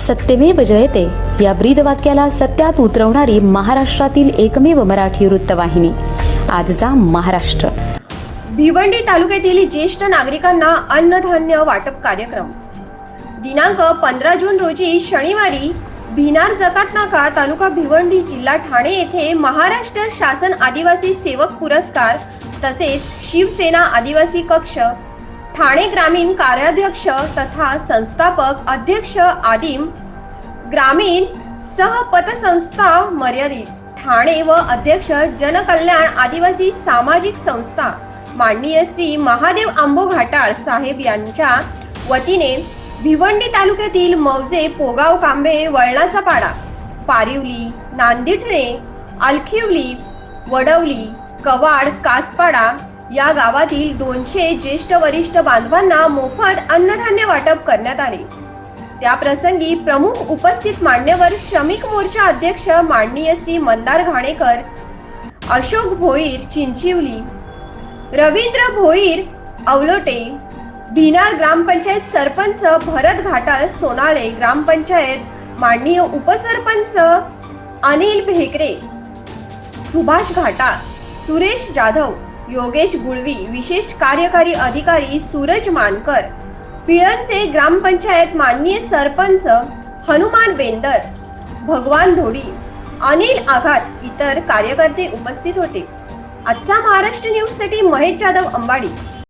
सत्यमेव जयते. या ब्रीद वाक्याला सत्यात उतरवणारी महाराष्ट्रातील एकमेव मराठी वृत्तवाहिनी. आजचा महाराष्ट्र. भिवंडी तालुक्यातील ज्येष्ठ नागरिकांना अन्नधान्य वाटप कार्यक्रम. दिनांक पंधरा जून रोजी शनिवारी भिनार जकात नाका तालुका भिवंडी जिल्हा ठाणे येथे महाराष्ट्र शासन आदिवासी सेवक पुरस्कार तसेच शिवसेना आदिवासी कक्ष ठाणे ग्रामीण कार्याध्यक्ष तथा संस्थापक अध्यक्ष आदिम ग्रामीण सह पतसंस्था मर्यादित. ठाणे व अध्यक्ष जनकल्याण आदिवासी सामाजिक संस्था. माननीय श्री महादेव आंबो घाटाळ साहेब यांच्या वतीने भिवंडी तालुक्यातील मौजे पोगाव कांबे वळणाचा पाडा पारिवली नांदिठणे अलखिवली वडवली कवाड कासपाडा या गावातील दोनशे ज्येष्ठ वरिष्ठ बांधवांना मोफत अन्नधान्य वाटप करण्यात आले. त्या प्रसंगी प्रमुख उपस्थित मान्यवर श्रमिक मोर्चा अध्यक्ष माननीय श्री मंदार घाणेकर अशोक भोईर चिंचिवली रवींद्र भोईर अवलोटे भिनार ग्रामपंचायत सरपंच भरत घाटाळ सोनाळे ग्रामपंचायत माननीय उपसरपंच अनिल भेकरे सुभाष घाटा सुरेश जाधव योगेश गुळवी विशेष कार्यकारी अधिकारी सूरज मानकर पिळणचे ग्रामपंचायत माननीय सरपंच हनुमान बेंदर भगवान धोडी अनिल आघात इतर कार्यकर्ते उपस्थित होते. आजचा महाराष्ट्र न्यूजसाठी महेश जाधव अंबाडी.